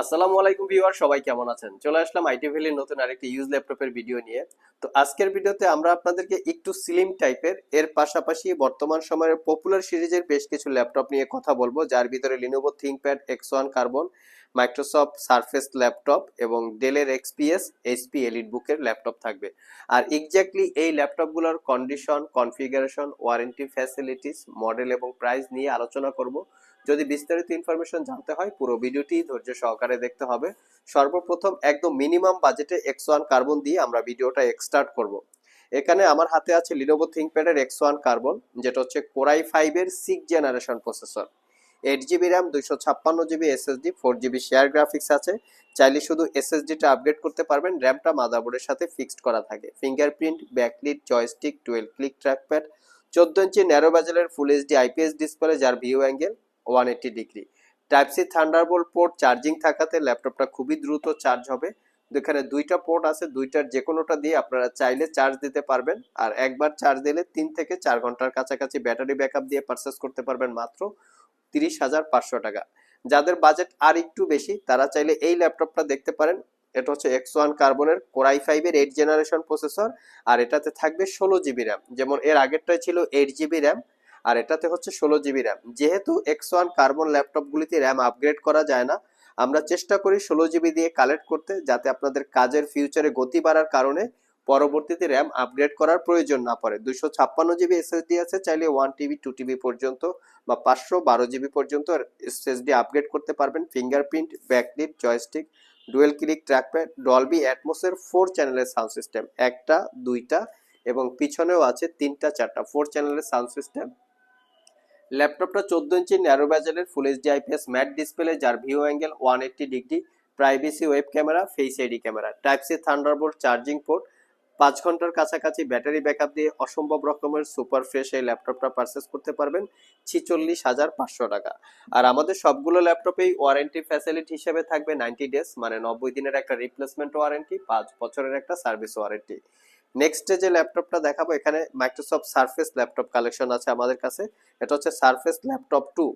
আসসালামু আলাইকুম ভিউয়ার, সবাই কেমন আছেন? চলে আসলাম আইটি ভ্যালির নতুন আরেকটি ইউজ ল্যাপটপের ভিডিও নিয়ে। তো আজকের ভিডিওতে আমরা আপনাদেরকে একটু স্লিম টাইপের এর পাশাপাশি বর্তমান সময়ের পপুলার সিরিজের বেশ কিছু ল্যাপটপ নিয়ে কথা বলব, যার ভিতরে Lenovo ThinkPad X one carbon Microsoft Surface laptop এবং ডেলের এক্সপিএস এইচপি এলিট বুকের ল্যাপটপ থাকবে। আর এক্স্যাক্টলি এই ল্যাপটপগুলোর condition configuration warranty facilities model এবং প্রাইস নিয়ে আলোচনা করব। যদি বিস্তারিত ইনফরমেশন জানতে হয়, পুরো ভিডিওটি ধৈর্য সহকারে দেখতে হবে। সর্বপ্রথম একদম মিনিমাম বাজেটে এক্স ওয়ান কার্বন দিয়ে আমরা ভিডিওটা এক্সটার্ট করব। এখানে আমার হাতে আছে লিনোভো থিংকপ্যাডের এক্স ওয়ান কার্বন যেটা হচ্ছে কোরাই ফাইভের six generation processor eight GB RAM দুইশো ছাপ্পান্ন GB SSD four GB share graphics আছে। চাইলে শুধু এসএসডিটা আপগ্রেড করতে পারবেন র্যামটা মাদারবোর্ডের সাথে ফিক্সড করা থাকে। Fingerprint backlit joystick twelve click trackpad চোদ্দ ইঞ্চি ন্যারো ব্যাজেলের ফুল এইচডি আইপিএস ডিসপ্লে যার view angle one eighty degree type C Thunderbolt port charging থাকাতে ল্যাপটপটা খুবই দ্রুত চার্জ হবে। এখানে দুইটা পোর্ট আছে, দুইটার যে কোনোটা দিয়ে আপনারা চাইলে চার্জ দিতে পারবেন। আর একবার চার্জ দিলে তিন থেকে চার ঘণ্টার কাছাকাছি ব্যাটারি ব্যাকআপ দিয়ে পারচেস করতে পারবেন মাত্র তিরিশ হাজার পাঁচশো টাকা। যাদের বাজেট আর একটু বেশি, তারা চাইলে এই ল্যাপটপটা দেখতে পারেন। এটা হচ্ছে এক্স ওয়ান কার্বনের কোরাই ফাইভের এইট জেনারেশন প্রসেসর আর এটাতে থাকবে ষোলো জিবি র্যাম যেমন এর আগেরটাই ছিল এইট জিবি র্যাম আর এটাতে হচ্ছে ষোলো জিবি র্যাম। যেহেতু এক্স ওয়ান কার্বন ল্যাপটপগুলিতে র্যাম আপগ্রেড করা যায় না, আমরা চেষ্টা করি ষোলো জিবি দিয়ে কালেক্ট করতে যাতে আপনাদের কাজের ফিউচারে গতি বাড়ার কারণে পরবর্তীতে র্যাম আপগ্রেড করার প্রয়োজন না পড়ে। দুশো ছাপ্পান্ন জিবি এসএসডি আছে, চাইলে ওয়ান টিবি টু টিবি পর্যন্ত বা পাঁচশো বারো জিবি পর্যন্ত এসএসডি আপগ্রেড করতে পারবেন। Fingerprint backlit joystick dual click trackpad Dolby অ্যাটমোসের four চ্যানেলের সাউন্ড সিস্টেম একটা, দুইটা এবং পিছনেও আছে তিনটা, চারটা। ফোর চ্যানেলের সাউন্ড সিস্টেম ল্যাপটপটা চোদ্দ inch narrow ব্যাজেলের full HD IPS matte display যার view angle one eighty degree privacy web camera face ID camera type C Thunderbolt charging port পাঁচ ঘণ্টার কাছাকাছি ব্যাটারি ব্যাকআপ দিয়ে অসম্ভব রকমের সুপার ফ্রেশ এই ল্যাপটপটা পারচেস করতে পারবেন ছিচল্লিশ হাজার পাঁচশো টাকা। আর আমাদের সবগুলো ল্যাপটপেই ওয়ারেন্টি ফ্যাসিলিটি হিসেবে থাকবে নাইনটি ডেজ মানে নব্বই দিনের একটা রিপ্লেসমেন্ট ওয়ারেন্টি পাঁচ বছরের একটা সার্ভিস ওয়ারেন্টি নেক্সট যে ল্যাপটপটা দেখাবো, এখানে মাইক্রোসফট সারফেস ল্যাপটপ কালেকশন আছে আমাদের কাছে। এটা হচ্ছে সারফেস ল্যাপটপ টু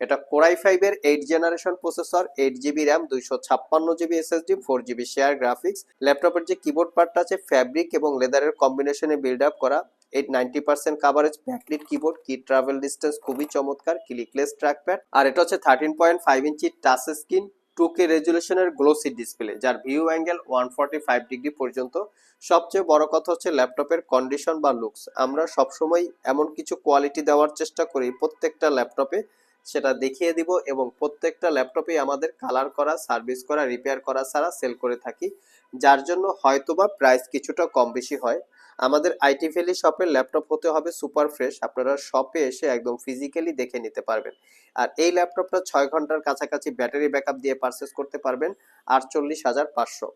এটা কোরাই ফাইভের eight generation processor eight GB RAM দুইশো ছাপ্পান্ন GB SSD four GB share graphics ল্যাপটপের যে কিবোর্ড পার্টটা আছে ফ্যাব্রিক এবং লেদারের কম্বিনেশনে বিল্ড আপ করা। Eight ninety percent coverage backlit keyboard key travel distance খুবই চমৎকার ক্লিকলেস ট্র্যাকপ্যাড আর এটা হচ্ছে thirteen point five inch touch screen two K রেজুলেশনের glossy display যার view angle one five degree পর্যন্ত। সবচেয়ে বড় কথা হচ্ছে ল্যাপটপের কন্ডিশন বা লুকস আমরা সবসময় এমন কিছু কোয়ালিটি দেওয়ার চেষ্টা করি, প্রত্যেকটা ল্যাপটপে সেটা দেখিয়ে দিব এবং প্রত্যেকটা ল্যাপটপে আমাদের কালার করা সার্ভিস করা রিপেয়ার করা ছাড়া সেল করে থাকি। যার জন্য হয়তোবা প্রাইস কিছুটা কম বেশি হয়। আমাদের আইটি ভ্যালি শপের ল্যাপটপ হতে হবে সুপার ফ্রেশ আপনারা শপে এসে একদম ফিজিক্যালি দেখে নিতে পারবেন। আর এই ল্যাপটপটা ছয় ঘণ্টার কাছাকাছি ব্যাটারি ব্যাকআপ দিয়ে পারচেস করতে পারবেন আটচল্লিশ হাজার পাঁচশো।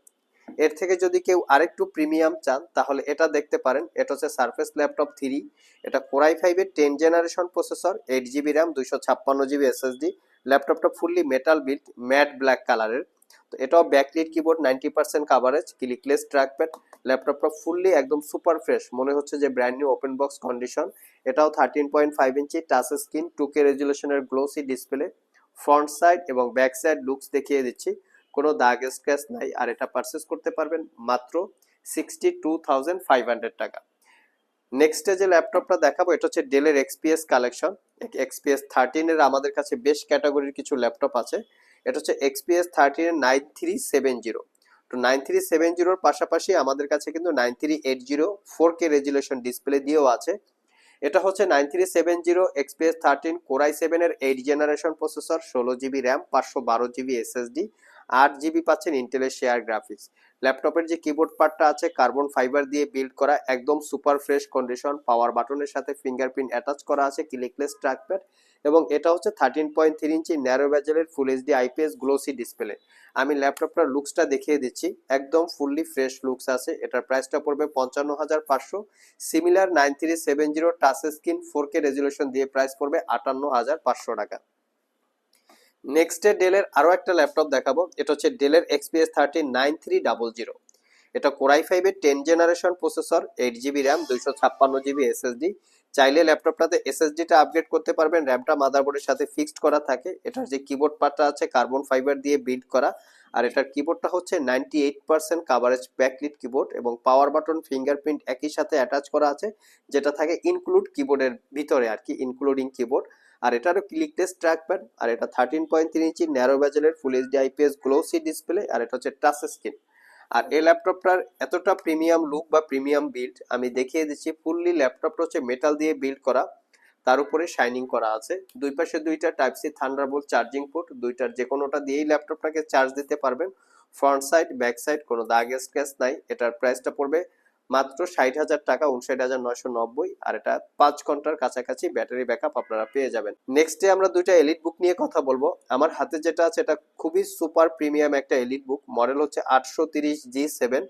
এর থেকে যদি কেউ আরেকটু প্রিমিয়াম চান, তাহলে এটা দেখতে পারেন। এটা হচ্ছে সার্ফেস ল্যাপটপ থ্রি এটা কোরাই ফাইভের ten generation processor eight GB RAM দুইশো ছাপ্পান্ন জিবি এসএসডি ল্যাপটপটা fully metal build matte black কালারের তো এটাও backlit keyboard ninety percent coverage clickless trackpad ল্যাপটপটা ফুললি একদম সুপার ফ্রেশ মনে হচ্ছে যে brand new open box condition এটাও thirteen point five inch touch screen two K রেজুলেশনের glossy display front side এবং ব্যাক সাইড লুকস দেখিয়ে দিচ্ছি। কোনো দাগ স্ক্র্যাচ নাই, আর এটা পারচেস করতে পারবেন মাত্র sixty two thousand five hundred টাকা নেক্সটে যে ল্যাপটপটা দেখাবো, এটা হচ্ছে ডেলের এক্সপিএস কালেকশন এক্সপিএস থার্টিনের আমাদের কাছে বেশ ক্যাটাগরির কিছু ল্যাপটপ আছে। এটা হচ্ছে এক্সপিএস থার্টিনের নাইন থ্রি সেভেন জিরো তো নাইন থ্রি সেভেন জিরোর পাশাপাশি আমাদের কাছে কিন্তু nine three eight zero four K resolution display দিয়েও আছে। এটা হচ্ছে nine three seven zero XPS thirteen Core i সেভেনের এইট জেনারেশন প্রসেসর ষোলো জিবি র্যাম পাঁচশো বারো জিবি এসএসডি আট জিবি পাচ্ছেন ইন্টেলের শেয়ার গ্রাফিক্স ল্যাপটপের যে কিবোর্ড পার্টটা আছে কার্বন ফাইবার দিয়ে বিল্ড করা, একদম সুপার ফ্রেশ কন্ডিশন পাওয়ার বাটনের সাথে ফিঙ্গারপ্রিন্ট অ্যাটাচ করা আছে ক্লিকলেস ট্র্যাকপ্যাড এবং এটা হচ্ছে thirteen point three inch narrow ব্যাজেলের full HD IPS glossy display আমি ল্যাপটপটার লুকসটা দেখিয়ে দিচ্ছি, একদম ফুললি ফ্রেশ লুকস আছে, এটার প্রাইসটা পড়বে পঞ্চান্ন হাজার পাঁচশো। Similar nine three seven zero touch screen four K resolution দিয়ে প্রাইস পড়বে আটান্ন হাজার পাঁচশো টাকা। নেক্সট ডেলের আরও একটা ল্যাপটপ দেখাবো। এটা হচ্ছে ডেলের XPS thirty nine three double zero এটা কোরাই ফাইভের ten generation processor eight GB RAM দুইশো ছাপ্পান্ন জিবি এসএসডি চাইলে ল্যাপটপটাতে এসএসডিটা আপগ্রেড করতে পারবেন র্যামটা মাদারবোর্ডের সাথে ফিক্সড করা থাকে। এটার যে কিবোর্ড পার্টটা আছে কার্বন ফাইবার দিয়ে বিল্ড করা। আর এটার কিবোর্ডটা হচ্ছে ninety eight percent coverage backlit keyboard এবং পাওয়ার বাটন ফিঙ্গারপ্রিন্ট একই সাথে অ্যাটাচ করা আছে, যেটা থাকে ইনক্লুড কিবোর্ডের ভিতরে আর কি ইনক্লুডিং কিবোর্ড আর এটারও ক্লিক টেস্ট ট্র্যাকপ্যাড আর এটা thirteen point three inch narrow ব্যাজেলের full HD IPS glossy display আর এটা হচ্ছে টাচ স্ক্রিন আর এই ল্যাপটপটার এতটা প্রিমিয়াম লুক বা প্রিমিয়াম বিল্ড আমি দেখিয়ে দিচ্ছি ফুললি ল্যাপটপটা হচ্ছে মেটাল দিয়ে বিল্ড করা, তার উপরে শাইনিং করা আছে। দুই পাশে দুইটা type C Thunderbolt charging port দুইটার যে কোনোটা দিয়েই ল্যাপটপটাকে চার্জ দিতে পারবেন। ফ্রন্ট সাইড ব্যাক সাইড কোনো দাগ স্ক্র্যাচ নাই, এটার প্রাইসটা পড়বে মাত্র ষাট হাজার টাকা, উনষাট হাজার নয়শো নব্বই, আর এটা পাঁচ ঘণ্টার কাছাকাছি ব্যাটারি ব্যাকআপ আপনারা পেয়ে যাবেন। নেক্সটে আমরা দুইটা এলিট বুক নিয়ে কথা বলব। আমার হাতে যেটা আছে, এটা খুবই সুপার প্রিমিয়াম একটা এলিট বুক মডেল হচ্ছে আটশো তিরিশ G seven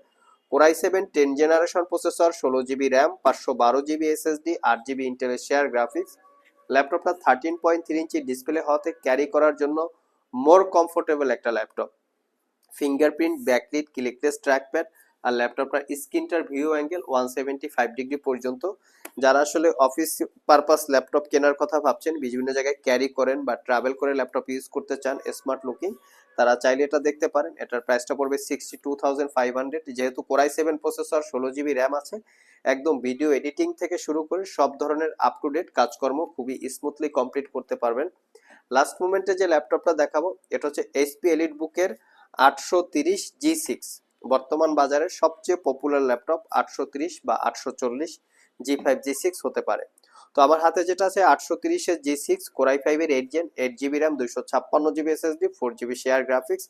Core i seven ten generation processor ষোলো জিবি র্যাম পাঁচশো বারো জিবি এসএসডি আট জিবি ইন্টেলের শেয়ার গ্রাফিক্স ল্যাপটপটা thirteen point three inch display হওয়াতে ক্যারি করার জন্য মোর কমফোর্টেবল একটা laptop fingerprint backlit clickless trackpad আর ল্যাপটপটা স্ক্রিনটার view angle one seventy five degree পর্যন্ত। যারা আসলে অফিস পারপাস ল্যাপটপ কেনার কথা ভাবছেন, বিভিন্ন জায়গায় ক্যারি করেন বা ট্রাভেল করে ল্যাপটপ ইউজ করতে চান, স্মার্ট লুকিং, তারা চাইলে এটা দেখতে পারেন। এটার প্রাইসটা পড়বে sixty two thousand five hundred যেহেতু কোরাই সেভেন প্রসেসর ষোলো জিবি র্যাম আছে। একদম ভিডিও এডিটিং থেকে শুরু করে সব ধরনের আপ টু ডেট কাজকর্ম খুবই স্মুথলি কমপ্লিট করতে পারবেন। লাস্ট মোমেন্টে যে ল্যাপটপটা দেখাবো, এটা হচ্ছে এইচপি এলিট বুকের আটশো তিরিশ জি সিক্স বর্তমান বাজারে সবচেয়ে পপুলার ল্যাপটপ আটশো বা আটশো চল্লিশ জি ফাইভ জি সিক্স হতে পারে। তো আমার হাতে যেটা আছে আটশো তিরিশের জি সিক্স কোরাই ফাইভের eight gen eight GB RAM দুইশো ছাপ্পান্ন GB SSD four GB share graphics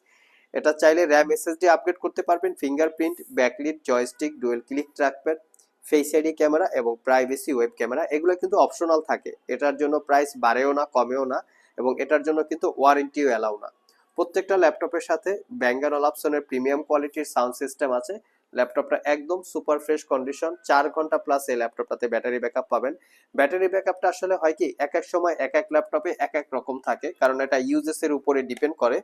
এটা চাইলে র্যাম এসএসডি আপগ্রেড করতে পারবেন fingerprint backlit joystick dual click trackpad face ID camera এবং প্রাইভেসি ওয়েব ক্যামেরা এগুলো কিন্তু অপশনাল থাকে। এটার জন্য প্রাইস বাড়েও না, কমেও না এবং এটার জন্য কিন্তু ওয়ারেন্টিও অ্যালাউ না। প্রত্যেকটা ল্যাপটপের সাথে ব্যাঙ্গার অলাপসনের প্রিমিয়াম কোয়ালিটির সাউন্ড সিস্টেম আছে। ল্যাপটপটা একদম সুপার ফ্রেশ কন্ডিশন, চার ঘণ্টা প্লাস এই ল্যাপটপটাতে ব্যাটারি ব্যাকআপ পাবেন। ব্যাটারি ব্যাকআপটা আসলে হয় কি, এক এক সময় এক এক ল্যাপটপে এক এক রকম থাকে, কারণ এটা ইউজেস এর উপরে ডিপেন্ড করে।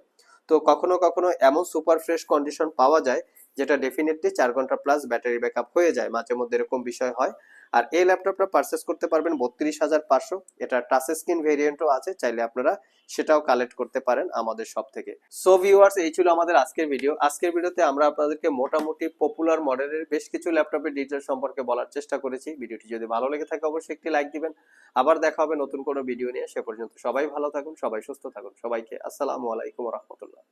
তো কখনো কখনো এমন সুপার ফ্রেশ কন্ডিশন পাওয়া যায়, যেটা ডেফিনেটলি চার ঘণ্টা প্লাস ব্যাটারি ব্যাকআপ হয়ে যায় মাঝে মধ্যে এরকম বিষয় হয়। আর এই ল্যাপটপটা পারচেস করতে পারবেন বত্রিশ হাজার পাঁচশো। এটা টাচ স্ক্রিন ভেরিয়েন্টও আছে, চাইলে আপনারা সেটাও কালেক্ট করতে পারেন আমাদের সব থেকে সো ভিউয়ার্স এই ছিল আমাদের আজকের ভিডিও আজকের ভিডিওতে আমরা আপনাদেরকে মোটামুটি পপুলার মডেলের বেশ কিছু ল্যাপটপের ডিটেল সম্পর্কে বলার চেষ্টা করেছি। ভিডিওটি যদি ভালো লেগে থাকে, অবশ্যই একটি লাইক দিবেন। আবার দেখা হবে নতুন কোনো ভিডিও নিয়ে। সে পর্যন্ত সবাই ভালো থাকুন, সবাই সুস্থ থাকুন। সবাইকে আসসালামু আলাইকুম রহমতুল্লাহ।